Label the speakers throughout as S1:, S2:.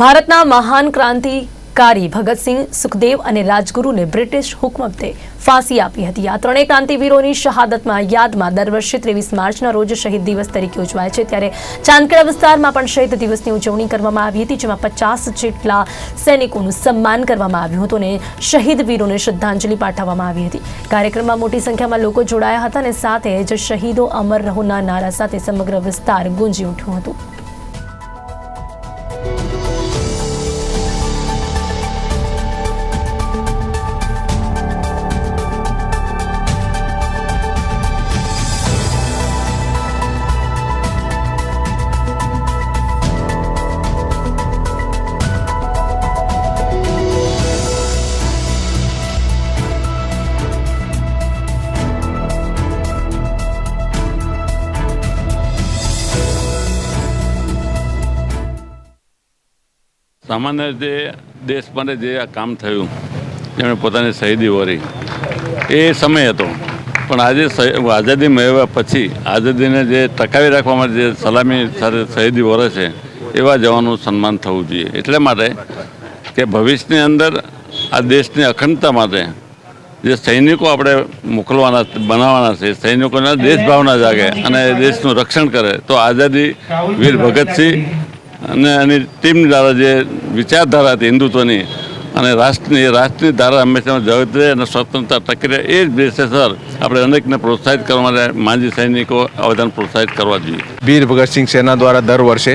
S1: ભારતના મહાન ક્રાંતિકારી ભગતસિંહ, સુખદેવ અને રાજગુરુને બ્રિટિશ હુકમતે ફાંસી આપી હતી. આ ત્રણેય ક્રાંતિવીરોની શહાદતમાં, યાદમાં દર વર્ષે ત્રેવીસ માર્ચના રોજ શહીદ દિવસ તરીકે ઉજવાય છે. ત્યારે ચાંદખેડા વિસ્તારમાં પણ શહીદ દિવસની ઉજવણી કરવામાં આવી હતી, જેમાં પચાસ જેટલા સૈનિકોનું સન્માન કરવામાં આવ્યું હતું અને શહીદ વીરોને શ્રદ્ધાંજલિ પાઠવવામાં આવી હતી. કાર્યક્રમમાં મોટી સંખ્યામાં લોકો જોડાયા હતા અને સાથે જ શહીદો અમર રહોના નારા સાથે સમગ્ર વિસ્તાર ગુંજી ઉઠ્યું હતું.
S2: સામાન્ય રીતે દેશ માટે જે આ કામ થયું, જેમણે પોતાની શહીદી વરી, એ સમય હતો. પણ આજે આઝાદી મેળવ્યા પછી, આઝાદીને જે ટકાવી રાખવા માટે જે સલામી સાથે શહીદી વરે છે, એવા જવાનું સન્માન થવું જોઈએ. એટલે માટે કે ભવિષ્યની અંદર આ દેશની અખંડતા માટે જે સૈનિકો આપણે મોકલવાના, બનાવવાના છે, સૈનિકોના દેશભાવના જાગે અને દેશનું રક્ષણ કરે, તો આઝાદી વીર ભગતસિંહ અને એની ટીમ દ્વારા જે વિચારધારા હતી હિન્દુત્વની અને રાષ્ટ્રની રાષ્ટ્રની ધારા હંમેશા જગત રહે અને સ્વતંત્રતા ટકી રહે એ જ સર આપણે અનેકને પ્રોત્સાહિત કરવા માટે માજી સૈનિકો અવદાન પ્રોત્સાહિત કરવા જોઈએ.
S3: વીર ભગતસિંહ સેના દ્વારા દર વર્ષે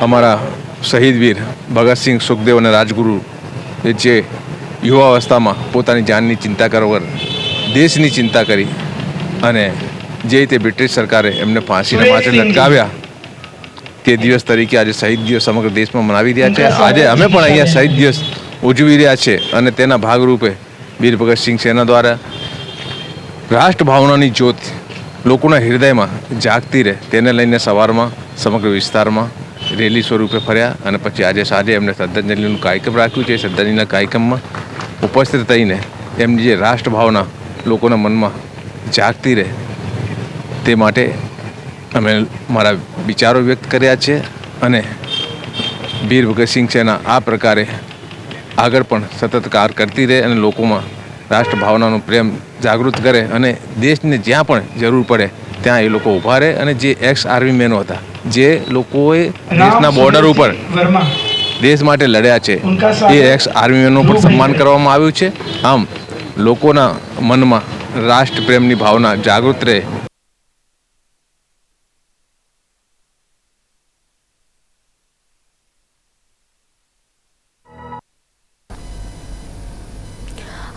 S3: અમારા શહીદ વીર ભગતસિંહ સુખદેવ અને રાજગુરુ એ જે યુવાવસ્થામાં પોતાની જાનની ચિંતા કરવા દેશની ચિંતા કરી અને જે રીતે બ્રિટિશ સરકારે એમને ફાંસીના માથે લટકાવ્યા તે દિવસ તરીકે આજે શહીદ દિવસ સમગ્ર દેશમાં મનાવી રહ્યા છે. આજે અમે પણ અહીંયા શહીદ દિવસ ઉજવી રહ્યા છે અને તેના ભાગરૂપે વીર ભગતસિંહ સેના દ્વારા રાષ્ટ્રભાવનાની જ્યોત લોકોના હૃદયમાં જાગતી રહે. તેને લઈને સવારમાં સમગ્ર વિસ્તારમાં રેલી સ્વરૂપે ફર્યા અને પછી આજે સાંજે એમને શ્રદ્ધાંજલિનું કાર્યક્રમ રાખ્યું છે. શ્રદ્ધાંજલિના કાર્યક્રમમાં ઉપસ્થિત થઈને એમની જે રાષ્ટ્રભાવના લોકોના મનમાં જાગતી રહે તે માટે અમે મારા વિચારો વ્યક્ત કર્યા છે અને વીર ભગતસિંહ સેના આ પ્રકારે આગળ પણ સતત કાર કરતી રહે અને લોકોમાં રાષ્ટ્રભાવનાનો પ્રેમ જાગૃત કરે અને દેશને જ્યાં પણ જરૂર પડે ત્યાં એ લોકો ઊભા રહે અને જે એક્સ આર્મી મેનો હતા જે લોકોએ દેશના બોર્ડર ઉપર દેશ માટે લડ્યા છે એ એક્સ આર્મી મેનનું પણ સન્માન કરવામાં આવ્યું છે. આમ લોકોના મનમાં રાષ્ટ્ર પ્રેમની ભાવના જાગૃત રહે